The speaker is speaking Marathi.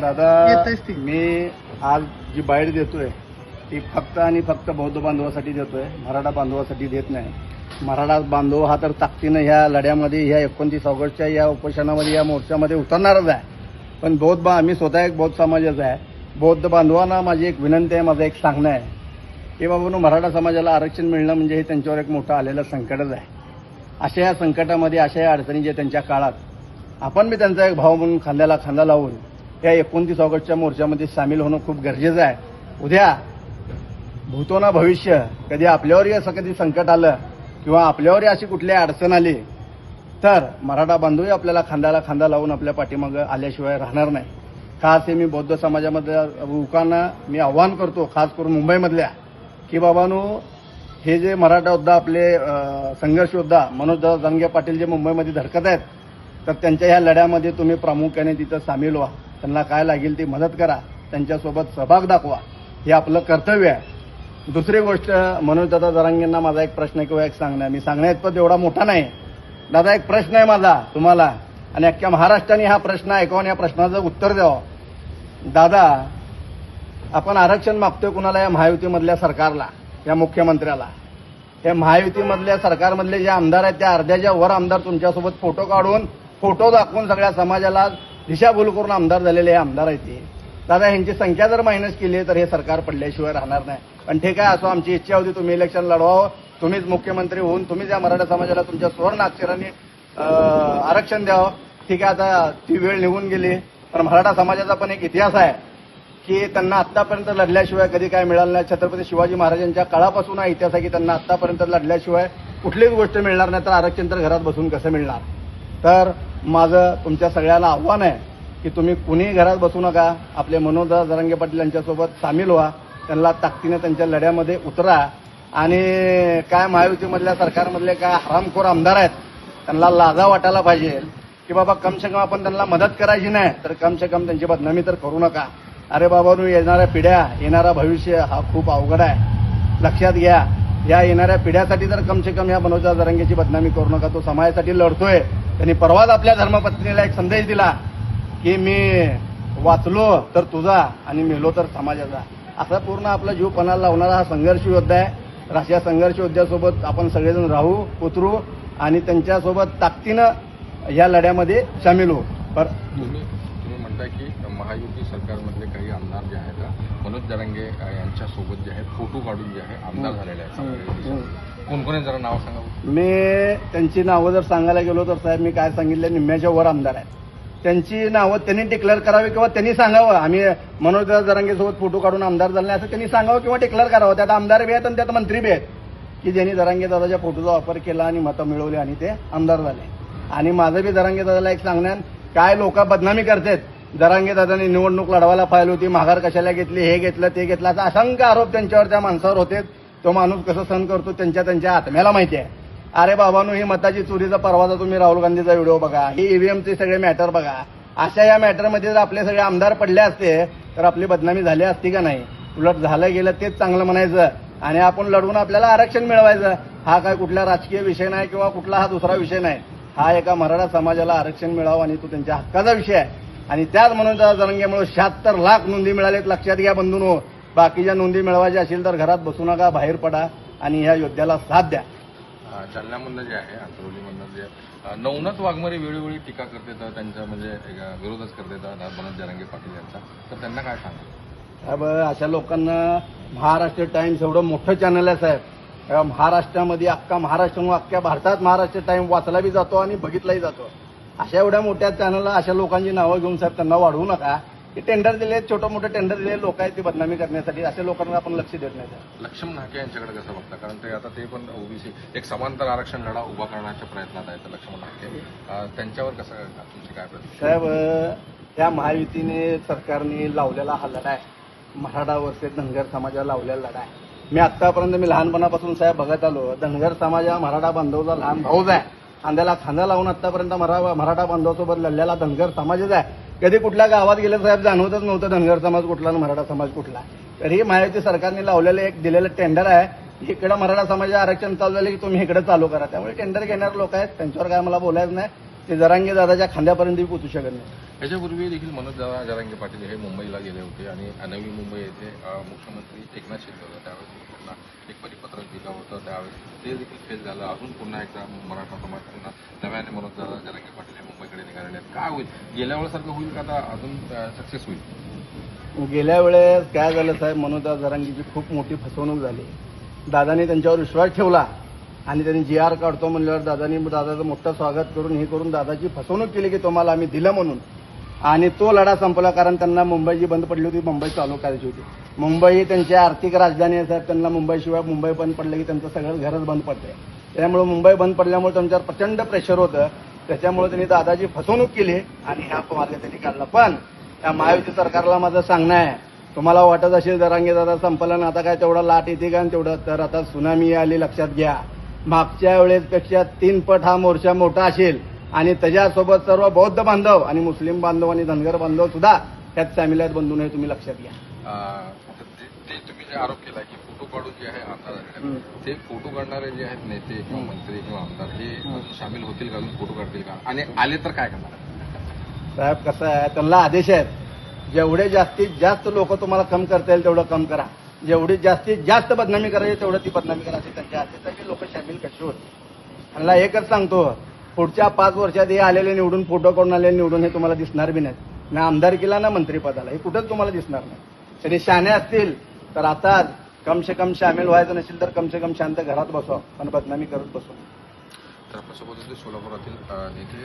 दादा येतेच ती. मी आज जी बाईट देतोय ती फक्त आणि फक्त बौद्ध बांधवासाठी देतोय. मराठा बांधवासाठी देत नाही. मराठा बांधव हा तर ताकदीनं ह्या लढ्यामध्ये ह्या एकोणतीस ऑगस्टच्या या उपोषणामध्ये या मोर्चामध्ये उतरणारच आहे. पण बौद्ध बा आम्ही स्वतः एक बौद्ध समाजाचा आहे. बौद्ध बांधवांना माझी एक विनंती आहे माझं एक सांगणं आहे. की बाबा मराठा समाजाला आरक्षण मिळणं म्हणजे हे त्यांच्यावर एक मोठं आलेलं संकटच आहे. अशा या संकटामध्ये अशा या अडचणी जे त्यांच्या काळात आपण बी त्यांचा एक भाव म्हणून खांद्याला खांदा लावून या एकोणतीस ऑगस्टच्या मोर्चामध्ये सामील होणं खूप गरजेचं आहे. उद्या भूतोना भविष्य कधी आपल्यावरही असं कधी संकट आलं किंवा आपल्यावरही अशी कुठली अडचण आली तर मराठा बांधवही आपल्याला खांद्याला खांदा लावून आपल्या पाठीमागं आल्याशिवाय राहणार नाही. खास हे मी बौद्ध समाजामध्ये लोकांना मी आव्हान करतो खास करून मुंबईमधल्या की बाबांनो हे जे मराठा योद्धा आपले संघर्ष योद्धा मनोज जंगे पाटील जे मुंबईमध्ये धडकत आहेत तर त्यांच्या ह्या लढ्यामध्ये तुम्ही प्रामुख्याने तिथं सामील व्हा. त्यांना काय लागेल ती मदत करा त्यांच्यासोबत सहभाग दाखवा. हे आपलं कर्तव्य आहे. दुसरी गोष्ट मनोज दादा जरांगेंना माझा एक प्रश्न किंवा एक सांगणं मी मी सांगण्याइतपत एवढा मोठा नाही. दादा एक प्रश्न आहे माझा तुम्हाला. आणि अख्ख्या महाराष्ट्राने हा प्रश्न ऐकावा या प्रश्नाचं उत्तर द्यावं. दादा आपण आरक्षण मागतोय कुणाला? या महायुतीमधल्या सरकारला या मुख्यमंत्र्याला. या महायुतीमधल्या सरकारमधले जे आमदार आहेत त्या अर्ध्याच्या वर आमदार तुमच्यासोबत फोटो काढून फोटो दाखवून सगळ्या समाजाला दिशाभूल करून आमदार झालेले हे आमदार आहेत ते. दादा ह्यांची संख्या जर मायनस केली तर हे सरकार पडल्याशिवाय राहणार नाही. पण ठीक आहे असो आमची इच्छा होती तुम्ही इलेक्शन लढवावं. तुम्हीच मुख्यमंत्री होऊन तुम्हीच या मराठा समाजाला तुमच्या सुवर्ण अक्षरांनी आरक्षण द्यावं. ठीक आहे आता ती वेळ निघून गेली. पण मराठा समाजाचा पण एक इतिहास आहे की त्यांना आतापर्यंत लढल्याशिवाय कधी काय मिळालं नाही. छत्रपती शिवाजी महाराजांच्या काळापासून हा इतिहास आहे की त्यांना आतापर्यंत लढल्याशिवाय कुठलीच गोष्ट मिळणार नाही तर आरक्षण तर घरात बसून कसं मिळणार? तर माझं तुमच्या सगळ्यांना आव्हान आहे की तुम्ही कुणीही घरात बसू नका. आपले मनोज जरांगे पाटील यांच्यासोबत सामील व्हा. त्यांना ताकदीने त्यांच्या लढ्यामध्ये उतरा. आणि काय महायुतीमधल्या सरकारमधले काय हरामखोर आमदार आहेत त्यांना लाजा वाटायला पाहिजे. की बाबा कम से कम आपण त्यांना मदत करायची नाही तर कम से कम त्यांची बदनामी तर करू नका. अरे बाबा येणाऱ्या पिढ्या येणारा भविष्य हा खूप अवघड आहे. लक्षात घ्या या येणाऱ्या पिढ्यासाठी तर कम से कम या मनोजा जरंगेची बदनामी करू नका. तो समाजासाठी लढतोय. त्यांनी परवाच आपल्या धर्मपत्नीला एक संदेश दिला की मी वाचलो तर तुझा आणि मेलो तर समाजाचा. असा पूर्ण आपला जीव पणाला लावणारा हा संघर्ष योद्धा आहे. तर अशा संघर्ष योद्ध्यासोबत आपण सगळेजण राहू उतरू आणि त्यांच्यासोबत ताकदीनं या लढ्यामध्ये सामील होऊ. पर म्हणताय की महायुती सरकारमधले काही आमदार जे आहेत मनोज जरांगे यांच्यासोबत जे आहे फोटो काढून जे आहे आमदार झालेले आहेत सगळे. कोण कोण आहे जरा नाव सांगा मी त्यांची नावं जर सांगायला गेलो तर साहेब मी काय सांगितलं निम्म्याच्या वर आमदार आहे त्यांची नावं त्यांनी डिक्लेअर करावी किंवा त्यांनी सांगावं. आम्ही मनोज जरांगेसोबत फोटो काढून आमदार झाले नाही असं त्यांनी सांगावं किंवा डिक्लेअर करावं. त्यात आमदार बी आहेत आणि त्यात मंत्री बी आहेत. की ज्यांनी जरांगे दादाच्या फोटोचा वापर केला आणि मतं मिळवली आणि ते आमदार झाले. आणि माझं बी जरांगे दादाला एक सांगण्यात काय लोक बदनामी करतात जरांगे दादांनी निवडणूक लढवायला पाहिली होती माघार कशाला घेतली हे घेतलं ते घेतलं असा असंख्य आरोप त्यांच्यावर त्या माणसावर होते. तो माणूस कसं सहन करतो त्यांच्या त्यांच्या आत्म्याला माहिती आहे. अरे बाबांनो ही मताची चोरीचा परवाचा तुम्ही राहुल गांधीचा व्हिडिओ बघा ही ईव्हीएमचे सगळे मॅटर बघा. अशा या मॅटरमध्ये जर आपले सगळे आमदार पडले असते तर आपली बदनामी झाली असती का नाही? उलट झालं गेलं तेच चांगलं म्हणायचं. आणि आपण लढवून आपल्याला आरक्षण मिळवायचं. हा काय कुठला राजकीय विषय नाही किंवा कुठला हा दुसरा विषय नाही. हा एका मराठा समाजाला आरक्षण मिळावं आणि तो त्यांच्या हक्काचा विषय आहे. आणि त्याच म्हणून त्या जरंग्यामुळे शहात्तर लाख नोंदी मिळालेत. लक्षात घ्या बंधून बाकीच्या नोंदी मिळवायच्या असेल तर घरात बसू नका बाहेर पडा आणि ह्या योद्ध्याला साथ द्या. जालन्यामधनं जे आहे आंतरवलीमधनं जे नवनाथ वाघमारे वेळोवेळी टीका करते तर त्यांचा म्हणजे विरोधच करते तर मनोज जरांगे पाटील यांचा. तर त्यांना काय सांगा? साहेब अशा लोकांना महाराष्ट्र टाइम्स एवढं मोठं चॅनल आहे साहेब. महाराष्ट्रामध्ये अख्खा महाराष्ट्र अख्ख्या भारतात महाराष्ट्र टाइम वाचला बी जातो आणि बघितलाही जातो. अशा एवढ्या मोठ्या चॅनलला अशा लोकांची नावं घेऊन साहेब त्यांना वाढवू नका. ते टेंडर दिले छोटं मोठं टेंडर दिले लोक आहेत ती बदनामी करण्यासाठी. अशा लोकांना आपण लक्ष देत नाही. लक्ष्मण नाके यांच्याकडे कसं बघता? कारण ते आता ते पण ओबीसी एक समांतर आरक्षण लढा उभा करण्याच्या प्रयत्नात आहेत लक्ष्मण नाके. त्यांच्यावर कसं तुमची काय साहेब त्या महायुतीने सरकारने लावलेला हा लढा आहे. मराठा वर्सेस धनगर समाजाला लावलेला लढा आहे. मी आतापर्यंत मी लहानपणापासून साहेब बघत आलो. धनगर समाज हा मराठा बांधवचा लहान भाऊच आहे. खांद्याला खांदा लावून आतापर्यंत मरा मराठा बांधवासोबत लढलेला धनगर समाजच आहे. कधी कुठल्या गावात गेलं साहेब जाणवतच नव्हतं धनगर समाज कुठला आणि मराठा समाज कुठला तर ही महायुती सरकारने लावलेलं एक दिलेलं टेंडर आहे. इकडं मराठा समाज आरक्षण चालू झालं की तुम्ही इकडे चालू करा. त्यामुळे टेंडर घेणारे लोक आहेत त्यांच्यावर काय मला बोलायचं नाही. ते जरांगे दादाच्या खांद्यापर्यंतही पोचू शकत नाही. याच्यापूर्वी देखील मनोज दादा जरांगे पाटील हे मुंबईला गेले होते आणि नवी मुंबई येथे मुख्यमंत्री एकनाथ शिंदे होते. त्यावेळेस त्यांना पुन्हा एक परिपत्रक दिलं होतं. त्यावेळेस ते देखील फेल झालं. अजून पुन्हा एकदा मराठा समाज पुन्हा नव्याने मनोज दादा जरांगे पाटील हे मुंबईकडे निघालेले आहेत. काय होईल? गेल्या वेळेसारखं होईल का आता अजून सक्सेस होईल? गेल्या वेळेस काय झालं साहेब मनोजदा जरांगीची खूप मोठी फसवणूक झाली. दादाने त्यांच्यावर विश्वास ठेवला आणि त्यांनी जी आर काढतो म्हणल्यावर दादानी दादाचं मोठं स्वागत करून हे करून दादाची फसवणूक केली की तुम्हाला आम्ही दिलं म्हणून. आणि तो लढा संपला कारण त्यांना मुंबई जी बंद पडली होती मुंबई चालू करायची होती. मुंबई ही त्यांची आर्थिक राजधानी आहे साहेब त्यांना मुंबईशिवाय मुंबई बंद पडलं की त्यांचं सगळं घरच बंद पडतंय. त्यामुळे मुंबई बंद पडल्यामुळे त्यांच्यावर प्रचंड प्रेशर होतं. त्याच्यामुळे त्यांनी दादाजी फसवणूक केली आणि हा मार्ग त्यांनी काढला. पण त्या महायुती सरकारला माझं सांगणं आहे तुम्हाला वाटत असेल जरांगे दादा संपलं ना आता काय तेवढा लाट येते का तेवढं? तर आता सुनामी आली लक्षात घ्या. मागच्या वेळेपेक्षा तीन पट हा मोर्चा मोठा असेल. आणि त्याच्यासोबत सर्व बौद्ध बांधव आणि मुस्लिम बांधव आणि धनगर बांधव सुद्धा त्यात सामील आहेत बंधू हे तुम्ही लक्षात घ्या. तुम्ही जे आरोप केला की फोटो काढून जे आहे आमदार. ते फोटो काढणारे जे आहेत नेते किंवा. मंत्री किंवा आमदार हे. सामील होतील का? फोटो काढतील का? आणि आले तर काय करणार? साहेब कसं आहे? त्यांना आदेश आहेत. जेवढे जास्तीत जास्त लोक तुम्हाला कम करता येईल तेवढं कम करा. जेवढी जास्तीत जास्त बदनामी करायची तेवढं ती बदनामी करा. असे त्यांच्या आदेशाचे लोक सामील कसे होत त्यांना एकच सांगतो. पुढच्या पाच वर्षात हे आलेले निवडून फोटो करून आलेले निवडून हे तुम्हाला दिसणार बी नाहीत. ना आमदारकीला ना मंत्रिपदाला हे कुठंच तुम्हाला दिसणार नाही. तरी शाणे असतील तर आता कमसे कम सामील व्हायचं नसेल तर कमसे कम शांत घरात बसवा. पण बदनामी करत बसवा. तर आपल्यासोबत सोलापुरातील नेते